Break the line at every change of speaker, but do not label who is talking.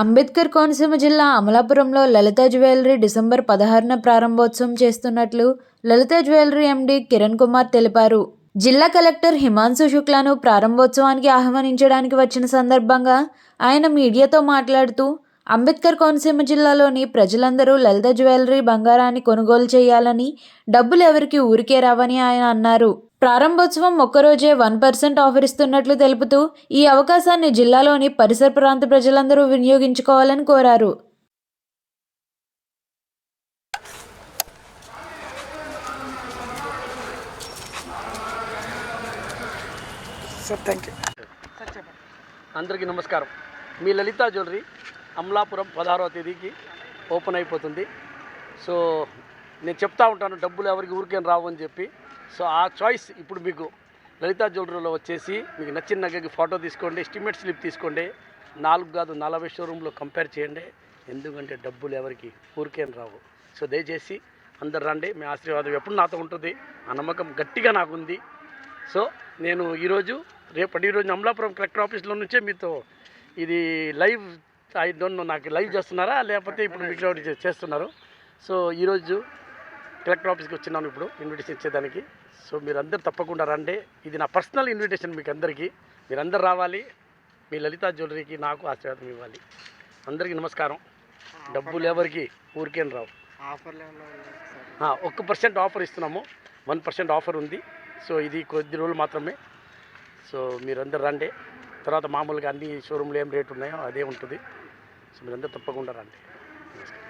అంబేద్కర్ కోనసీమ జిల్లా అమలాపురంలో లలిత jewellery December పదహారున ప్రారంభోత్సవం చేస్తున్నట్లు లలిత జ్యువెలరీ ఎండి కిరణ్ కుమార్ తెలిపారు. జిల్లా కలెక్టర్ హిమాంశు శుక్లాను ప్రారంభోత్సవానికి ఆహ్వానించడానికి వచ్చిన సందర్భంగా ఆయన మీడియాతో మాట్లాడుతూ అంబేద్కర్ కోనసీమ జిల్లాలోని ప్రజలందరూ లలిత జ్యువెలరీ బంగారాన్ని కొనుగోలు చేయాలని డబ్బులు ఎవరికి ఊరికే రావని ఆయన అన్నారు. ప్రారంభోత్సవం ఒక్కరోజే వన్ పర్సెంట్ ఆఫర్ ఇస్తున్నట్లు తెలుపుతూ ఈ అవకాశాన్ని జిల్లాలోని పరిసర ప్రాంత ప్రజలందరూ వినియోగించుకోవాలని కోరారు.
అందరికీ నమస్కారం. మీ లలిత జ్యువెలరీ అమలాపురం పదహారవ తేదీకి ఓపెన్ అయిపోతుంది. సో నేను చెప్తా ఉంటాను డబ్బులు ఎవరికి ఊరికేం రావు అని చెప్పి. సో ఆ చాయిస్ ఇప్పుడు మీకు లలిత జ్యువెలరీలో వచ్చేసి మీకు నచ్చిన నగకి ఫోటో తీసుకోండి ఎస్టిమేట్ స్లిప్ తీసుకోండి. నాలుగు కాదు నలభై షోరూంలో కంపేర్ చేయండి. ఎందుకంటే డబ్బులు ఎవరికి ఊరికేం రావు. సో దయచేసి అందరు రండి మీ ఆశీర్వాదం ఎప్పుడు నాతో ఉంటుంది ఆ నమ్మకం గట్టిగా నాకుంది. సో నేను ఈరోజు రేపటి ఈరోజు అమలాపురం కలెక్టర్ ఆఫీస్లో నుంచే మీతో ఇది లైవ్ ఐ డోంట్ నో నాకు లైవ్ చేస్తున్నారా? లేకపోతే ఇప్పుడు మీకు చేస్తున్నారు. సో ఈరోజు కలెక్టర్ ఆఫీస్కి వచ్చినాను ఇప్పుడు ఇన్విటేషన్ ఇచ్చేదానికి. సో మీరందరూ తప్పకుండా రండి. ఇది నా పర్సనల్ ఇన్విటేషన్ మీకు అందరికీ. మీరందరూ రావాలి. మీ లలిత జ్యువెలరీకి నాకు ఆశీర్వాదం ఇవ్వాలి. అందరికీ నమస్కారం. డబ్బులు ఎవరికి? ఊరికేం రావు. ఒక్క పర్సెంట్ ఆఫర్ ఇస్తున్నాము. వన్ పర్సెంట్ ఆఫర్ ఉంది. సో ఇది కొద్ది రోజులు మాత్రమే. సో మీరందరూ రండి. తర్వాత మామూలుగా అన్ని షోరూమ్లు ఏం రేట్ ఉన్నాయో అదే ఉంటుంది. సో మీరందరూ తప్పకుండా రండి. నమస్కారం